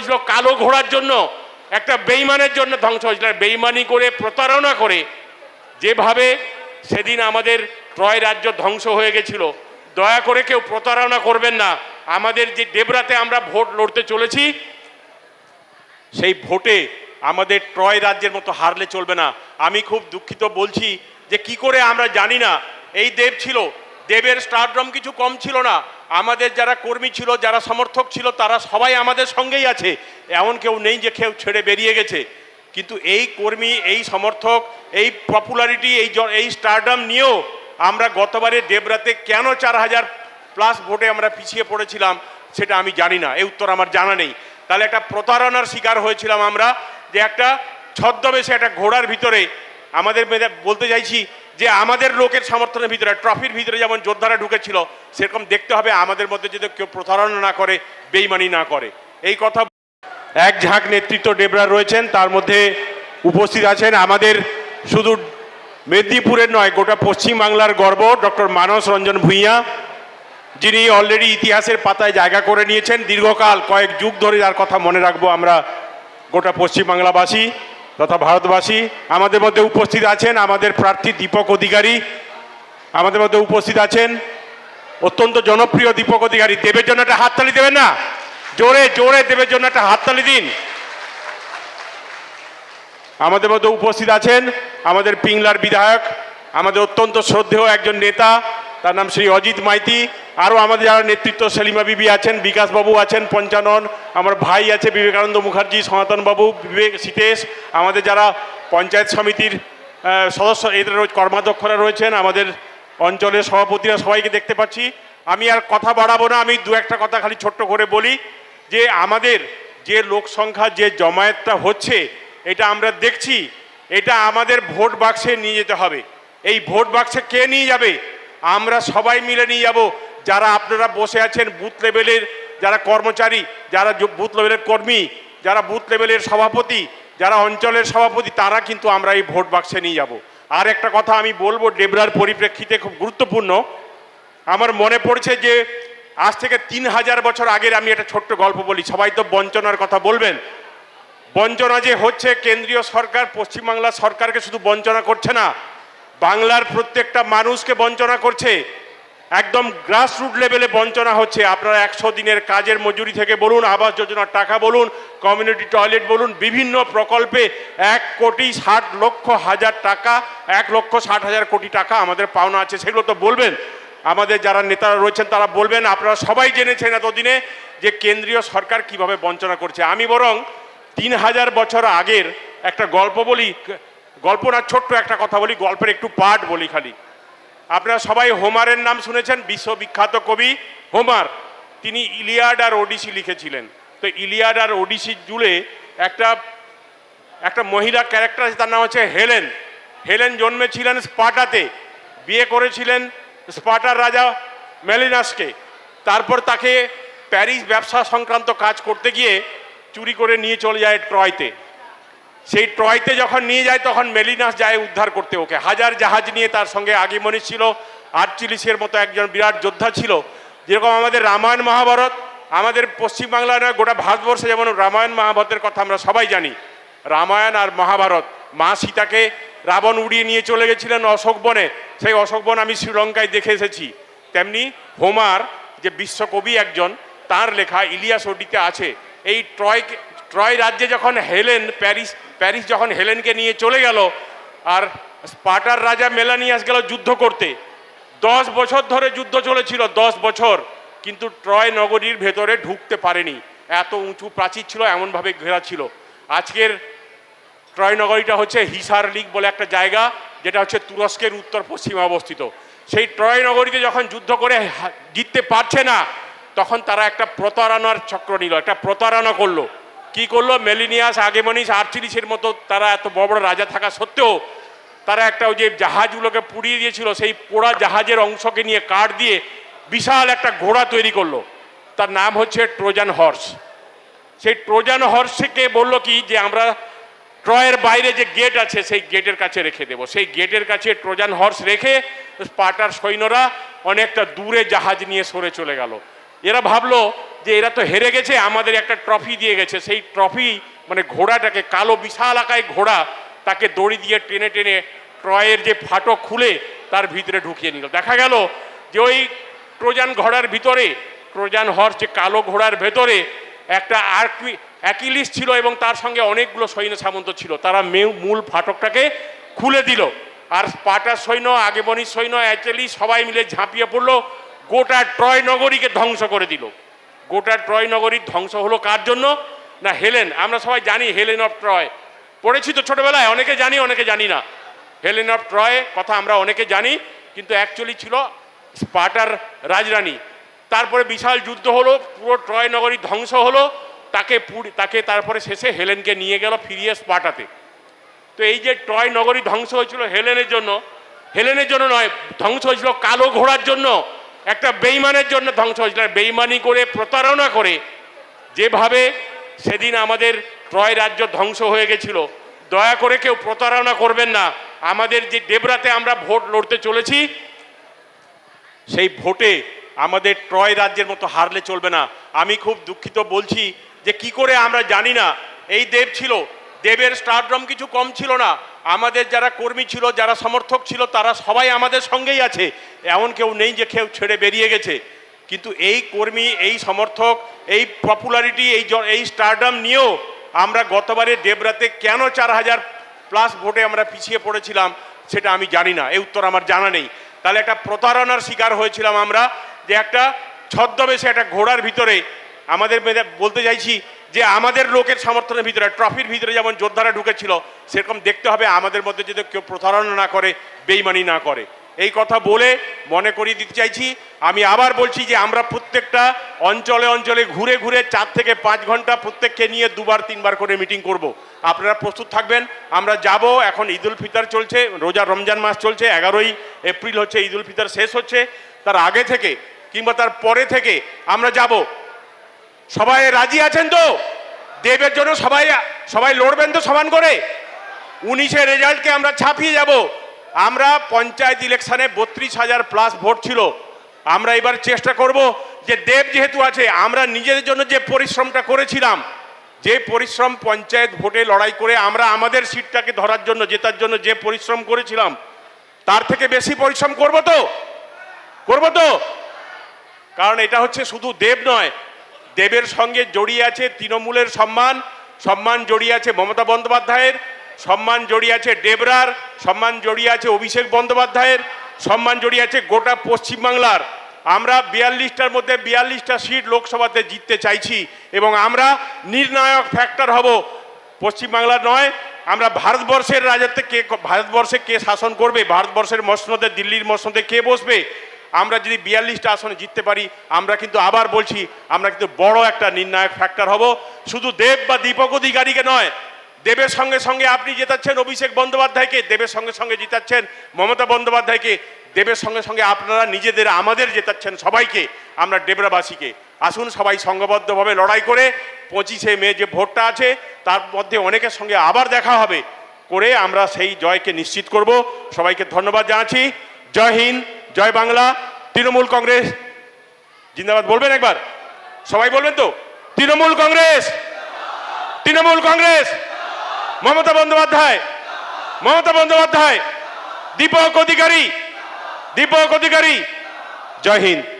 হয়েছিল কালো ঘোড়ার জন্য, একটা বেইমানের জন্য ধ্বংস হয়েছিল। বেইমানি করে প্রতারণা করে যেভাবে সেদিন আমাদের ট্রয় রাজ্য ধ্বংস হয়ে গেছিল, দয়া করে কেউ প্রতারণা করবেন না। আমাদের যে ডেবরাতে আমরা ভোট লড়তে চলেছি, সেই ভোটে আমাদের ট্রয় রাজ্যের মতো হারলে চলবে না। আমি খুব দুঃখিত বলছি যে কি করে আমরা জানি না, এই দেব ছিল দেবের স্টারড্রম কিছু কম ছিল না। আমাদের যারা কর্মী ছিল, যারা সমর্থক ছিল, তারা সবাই আমাদের সঙ্গেই আছে। এমন কেউ নেই যে কেউ ছেড়ে বেরিয়ে গেছে। কিন্তু এই কর্মী, এই সমর্থক, এই পপুলারিটি এই এই স্টারডাম নিয়েও আমরা গতবারে দেবরাতে কেন চার হাজার প্লাস ভোটে আমরা পিছিয়ে পড়েছিলাম, সেটা আমি জানি না। এই উত্তর আমার জানা নেই। তাহলে একটা প্রতারণার শিকার হয়েছিলাম আমরা যে একটা ছদ্মবেশে একটা ঘোড়ার ভিতরে আমাদের বলতে চাইছি যে আমাদের লোকের সমর্থনের ভিতরে, ট্রফির ভিতরে যেমন যোদ্ধারা ঢুকেছিল, সেরকম দেখতে হবে আমাদের মধ্যে যদি কেউ প্রতারণা না করে, বেইমানি না করে। এই কথা এক ঝাঁক নেতৃত্ব ডেবরা রয়েছেন, তার মধ্যে উপস্থিত আছেন আমাদের শুধু মেদিনীপুরের নয়, গোটা পশ্চিমবাংলার গর্ব, ডক্টর মানস রঞ্জন ভূঁইয়া, যিনি অলরেডি ইতিহাসের পাতায় জায়গা করে নিয়েছেন। দীর্ঘকাল, কয়েক যুগ ধরে তার কথা মনে রাখব আমরা গোটা পশ্চিমবাংলাবাসী। তথা ভারতবাসী আমাদের মধ্যে উপস্থিত আছেন আমাদের প্রার্থী দীপক অধিকারী। আমাদের মধ্যে উপস্থিত আছেন অত্যন্ত জনপ্রিয় দীপক অধিকারী। দেবের জন্য একটা হাততালি দেবেন না? জোরে জোরে দেবের জন্য একটা হাততালি দিন। আমাদের মধ্যে উপস্থিত আছেন আমাদের পিংলার বিধায়ক, আমাদের অত্যন্ত শ্রদ্ধেয় একজন নেতা। তার নাম শ্রী অজিত মাইতি। আরও আমাদের যারা নেতৃত্ব, সেলিমা বিবি আছেন, বিকাশবাবু আছেন, পঞ্চানন, আমার ভাই আছে বিবেকানন্দ মুখার্জি সনাতনবাবু বিবেক, সীতেশ, আমাদের যারা পঞ্চায়েত সমিতির সদস্য, এদের কর্মাধ্যক্ষরা রয়েছেন, আমাদের অঞ্চলের সভাপতিরা সবাইকে দেখতে পাচ্ছি। আমি আর কথা বাড়াবো না, আমি দু একটা কথা খালি ছোট্ট করে বলি যে আমাদের যে লোক সংখ্যা, যে জমায়েতটা হচ্ছে, এটা আমরা দেখছি, এটা আমাদের ভোট বাক্সে নিয়ে যেতে হবে। এই ভোট বাক্সে কে নিয়ে যাবে? আমরা সবাই মিলে নিয়ে যাব। যারা আপনারা বসে আছেন বুথ লেভেলের যারা কর্মচারী, যারা বুথ লেভেলের কর্মী, যারা বুথ লেভেলের সভাপতি, যারা অঞ্চলের সভাপতি, তারা কিন্তু আমরা এই ভোট বাক্সে নিয়ে যাব। আর একটা কথা আমি বলব, ডেবরার পরিপ্রেক্ষিতে খুব গুরুত্বপূর্ণ। আমার মনে পড়ছে যে আজ থেকে তিন হাজার বছর আগের আমি একটা ছোট্ট গল্প বলি। সবাই তো বঞ্চনার কথা বলবেন। বঞ্চনা যে হচ্ছে, কেন্দ্রীয় সরকার পশ্চিমবাংলা সরকারকে শুধু বঞ্চনা করছে না, বাংলার প্রত্যেকটা মানুষকে বঞ্চনা করছে। একদম গ্রাসরুট লেভেলে বঞ্চনা হচ্ছে। আপনারা একশো দিনের কাজের মজুরি থেকে বলুন, আবাস যোজনার টাকা বলুন কমিউনিটি টয়লেট বলুন, বিভিন্ন প্রকল্পে এক কোটি ষাট লক্ষ হাজার টাকা, এক লক্ষ ষাট হাজার কোটি টাকা আমাদের পাওনা আছে। সেগুলো তো বলবেন। আমাদের যারা নেতারা রয়েছেন, তারা বলবেন, আপনারা সবাই জেনেছেন এতদিনে যে কেন্দ্রীয় সরকার কীভাবে বঞ্চনা করছে। আমি বরং তিন হাজার বছর আগের একটা গল্প বলি গল্প না ছোট্ট একটা কথা বলি, গল্পের একটু পাঠ বলি খালি। আপনারা সবাই হোমারের নাম শুনেছেন, বিশ্ববিখ্যাত কবি হোমার। তিনি ইলিয়াড আর ওডিসি লিখেছিলেন। তো ইলিয়াড আর ওডিসি জুড়ে একটা একটা মহিলা ক্যারেক্টার আছে, তার নাম হচ্ছে হেলেন। হেলেন জন্মেছিলেন স্পাটাতে। বিয়ে করেছিলেন স্পাটার রাজা মেলিনাসকে। তারপর তাকে প্যারিস ব্যবসা সংক্রান্ত কাজ করতে গিয়ে চুরি করে নিয়ে চলে যায় ট্রয়তে। সেই ট্রয়তে যখন নিয়ে যায়, তখন মেলিনাস যায় উদ্ধার করতে ওকে। হাজার জাহাজ নিয়ে তার সঙ্গে আগিমনি ছিল। আর্চিলিসের মতো একজন বিরাট যোদ্ধা ছিল। যেরকম আমাদের রামায়ণ মহাভারত, আমাদের পশ্চিমবাংলা নয়, গোটা ভারতবর্ষে যেমন রামায়ণ মহাভারতের কথা আমরা সবাই জানি। রামায়ণ আর মহাভারত, মা সীতাকে রাবণ উড়িয়ে নিয়ে চলে গেছিলেন অশোক বনে। সেই অশোক বন আমি শ্রীলঙ্কায় দেখে এসেছি। তেমনি হোমার, যে বিশ্বকবি একজন, তার লেখা ইলিয়াস ওডিতে আছে। এই ট্রয় ট্রয় রাজ্যে যখন হেলেন, প্যারিস প্যারিস যখন হেলেনকে নিয়ে চলে গেল, আর স্পাটার রাজা মেলানিয়াস গেল যুদ্ধ করতে। দশ বছর ধরে যুদ্ধ চলেছিল, দশ বছর, কিন্তু ট্রয় নগরীর ভেতরে ঢুকতে পারেনি। এত উঁচু প্রাচীর ছিল, এমনভাবে ঘেরা ছিল। আজকের ট্রয় নগরীটা হচ্ছে হিসার লিগ বলে একটা জায়গা, যেটা হচ্ছে তুরস্কের উত্তর পশ্চিমে অবস্থিত। সেই ট্রয় নগরীতে যখন যুদ্ধ করে জিততে পারছে না, তখন তারা একটা প্রতারণার চক্র নিল, একটা প্রতারণা করল। কি করল? মেলিনিয়াস আগেমনিস আর্চিলিসের মতো তারা এত বড় বড় রাজা থাকা সত্ত্বেও তারা একটা ওই যে জাহাজগুলোকে পুড়িয়ে দিয়েছিল, সেই পোড়া জাহাজের অংশকে নিয়ে কাঠ দিয়ে বিশাল একটা ঘোড়া তৈরি করল। তার নাম হচ্ছে ট্রোজান হর্স। সেই ট্রোজান হর্সকে বলল কি যে, আমরা ট্রয়ের বাইরে যে গেট আছে, সেই গেটের কাছে রেখে দেবো। সেই গেটের কাছে ট্রোজান হর্স রেখে স্পাটার সৈন্যরা অনেকটা দূরে জাহাজ নিয়ে সরে চলে গেল। এরা ভাবলো যে এরা তো হেরে গেছে, আমাদের একটা ট্রফি দিয়ে গেছে। সেই ট্রফি মানে ঘোড়াটাকে, কালো বিশাল আকায় ঘোড়া, তাকে দড়ি দিয়ে টেনে টেনে ট্রয়ের যে ফাটক খুলে তার ভিতরে ঢুকিয়ে নিল। দেখা গেল যে ওই ট্রোজান ঘোড়ার ভিতরে, ট্রোজান হর্স যে কালো ঘোড়ার ভেতরে একটা আর্কি অ্যাকিলিস ছিল এবং তার সঙ্গে অনেকগুলো সৈন্য সামন্ত ছিল। তারা মূল ফাটকটাকে খুলে দিল। আর স্পাটার সৈন্য আগেবনির সৈন্য, অ্যাচেলি সবাই মিলে ঝাঁপিয়ে পড়ল। গোটা ট্রয় নগরীকে ধ্বংস করে দিল। গোটা ট্রয় নগরীর ধ্বংস হলো কার জন্য? না, হেলেন। আমরা সবাই জানি হেলেন অফ ট্রয়। পড়েছি তো ছোটবেলায়, অনেকে জানি অনেকে জানি না। হেলেন অফ ট্রয়, কথা আমরা অনেকে জানি, কিন্তু অ্যাকচুয়ালি ছিল স্পাটার রাজরানী। তারপরে বিশাল যুদ্ধ হলো, পুরো ট্রয় নগরী ধ্বংস হলো, তাকে তাকে তারপরে শেষে হেলেনকে নিয়ে গেল ফিরিয়ে স্পাটাতে তো এই যে ট্রয় নগরী ধ্বংস হয়েছিল হেলেনের জন্য হেলেনের জন্য নয়, ধ্বংস হয়েছিল কালো ঘোড়ার জন্য। একটা বেইমানের জন্য ধ্বংস হয়েছিল। বেইমানি করে, প্রতারণা করে, যেভাবে সেদিন আমাদের ট্রয় রাজ্য ধ্বংস হয়ে গেছিল, দয়া করে কেউ প্রতারণা করবেন না। আমাদের যে ডেবরাতে আমরা ভোট লড়তে চলেছি, সেই ভোটে আমাদের ট্রয় রাজ্যের মতো হারলে চলবে না। আমি খুব দুঃখিত বলছি যে কি করে আমরা জানি না। এই দেব ছিল দেবের স্টারড্রম কিছু কম ছিল না। আমাদের যারা কর্মী ছিল, যারা সমর্থক ছিল, তারা সবাই আমাদের সঙ্গেই আছে। এমন কেউ নেই যে কেউ ছেড়ে বেরিয়ে গেছে। কিন্তু এই কর্মী, এই সমর্থক, এই পপুলারিটি এই এই স্টারডাম নিয়েও আমরা গতবারে দেবরাতে কেন চার হাজার প্লাস ভোটে আমরা পিছিয়ে পড়েছিলাম, সেটা আমি জানি না। এই উত্তর আমার জানা নেই। তাহলে একটা প্রতারণার শিকার হয়েছিলাম আমরা যে একটা ছদ্মবেশে একটা ঘোড়ার ভিতরে আমাদের বলতে চাইছি যে আমাদের লোকের সমর্থনের ভিতরে, ট্রফির ভিতরে যেমন যোদ্ধারা ঢুকেছিল, সেরকম দেখতে হবে আমাদের মধ্যে যদি কেউ প্রতারণা না করে, বেইমানি না করে। এই কথা বলে মনে করিয়ে দিতে চাইছি। আমি আবার বলছি যে আমরা প্রত্যেকটা অঞ্চলে অঞ্চলে ঘুরে ঘুরে চার থেকে পাঁচ ঘণ্টা প্রত্যেককে নিয়ে দুবার, তিনবার করে মিটিং করব। আপনারা প্রস্তুত থাকবেন। আমরা যাব, এখন ঈদুল ফিতর চলছে, রোজা রমজান মাস চলছে, এগারোই এপ্রিল হচ্ছে ঈদুল ফিতর শেষ হচ্ছে। তার আগে থেকে কিংবা তার পরে থেকে আমরা যাব। সবাই রাজি আছেন তো? দেবের জন্য সবাই সবাই লড়বেন তো সমান করে? উনিশে রেজাল্টকে আমরা ছাপিয়ে যাব। আমরা পঞ্চায়েত ইলেকশনে বত্রিশ হাজার প্লাস ভোট ছিল। আমরা এবার চেষ্টা করব যে দেব যেহেতু আছে, আমরা নিজেদের জন্য যে পরিশ্রমটা করেছিলাম, যে পরিশ্রম পঞ্চায়েত ভোটে লড়াই করে আমরা আমাদের সিটটাকে ধরার জন্য, জেতার জন্য যে পরিশ্রম করেছিলাম, তার থেকে বেশি পরিশ্রম করব তো? করব তো? কারণ এটা হচ্ছে শুধু দেব নয় দেবের সঙ্গে জড়িয়ে আছে তৃণমূলের সম্মান সম্মান জড়িয়ে আছে মমতা বন্দ্যোপাধ্যায়ের, সম্মান জড়িয়ে আছে ডেবরার, সম্মান জড়িয়ে আছে অভিষেক বন্দ্যোপাধ্যায়ের, সম্মান জড়িয়ে আছে গোটা পশ্চিমবাংলার। আমরা বিয়াল্লিশটার মধ্যে বিয়াল্লিশটা সিট লোকসভাতে জিততে চাইছি এবং আমরা নির্ণায়ক ফ্যাক্টর হব। পশ্চিমবাংলার নয়, আমরা ভারতবর্ষের রাজত্বে কে, ভারতবর্ষে কে শাসন করবে, ভারতবর্ষের মসনদে, দিল্লির মসনদে কে বসবে? আমরা যদি বিয়াল্লিশটা আসনে জিততে পারি, আমরা কিন্তু আবার বলছি, আমরা কিন্তু বড় একটা নির্ণায়ক ফ্যাক্টর হব। শুধু দেব বা দীপক অধিকারীকে নয়, দেবের সঙ্গে সঙ্গে আপনি জেতাচ্ছেন অভিষেক বন্দ্যোপাধ্যায়কে, দেবের সঙ্গে সঙ্গে জিতাচ্ছেন মমতা বন্দ্যোপাধ্যায়কে, দেবের সঙ্গে সঙ্গে আপনারা নিজেদের আমাদের জেতাচ্ছেন সবাইকে, আমরা ডেবরাবাসীকে। আসুন সবাই সংঘবদ্ধভাবে লড়াই করে, পঁচিশে মে যে ভোটটা আছে, তার মধ্যে অনেকের সঙ্গে আবার দেখা হবে। করে আমরা সেই জয়কে নিশ্চিত করব। সবাইকে ধন্যবাদ জানাচ্ছি। জয় হিন্দ। জয় বাংলা, তৃণমূল কংগ্রেস। জিন্দাবাদ, বলবেন একবার? সবাই বলবেন তো? তৃণমূল কংগ্রেস। তৃণমূল কংগ্রেস। মমতা বন্দ্যোপাধ্যায়। মমতা বন্দ্যোপাধ্যায়। দীপক অধিকারী। দীপক অধিকারী। জয় হিন্দ।